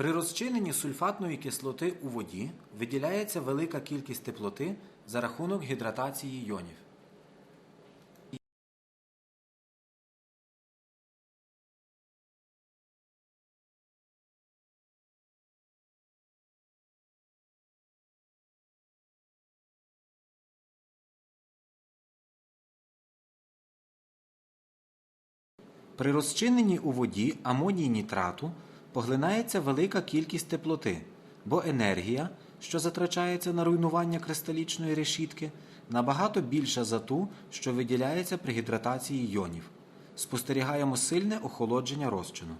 При розчиненні сульфатної кислоти у воді виділяється велика кількість теплоти за рахунок гідратації йонів. При розчиненні у воді амоній нітрату поглинається велика кількість теплоти, бо енергія, що затрачається на руйнування кристалічної решітки, набагато більша за ту, що виділяється при гідратації йонів. Спостерігаємо сильне охолодження розчину.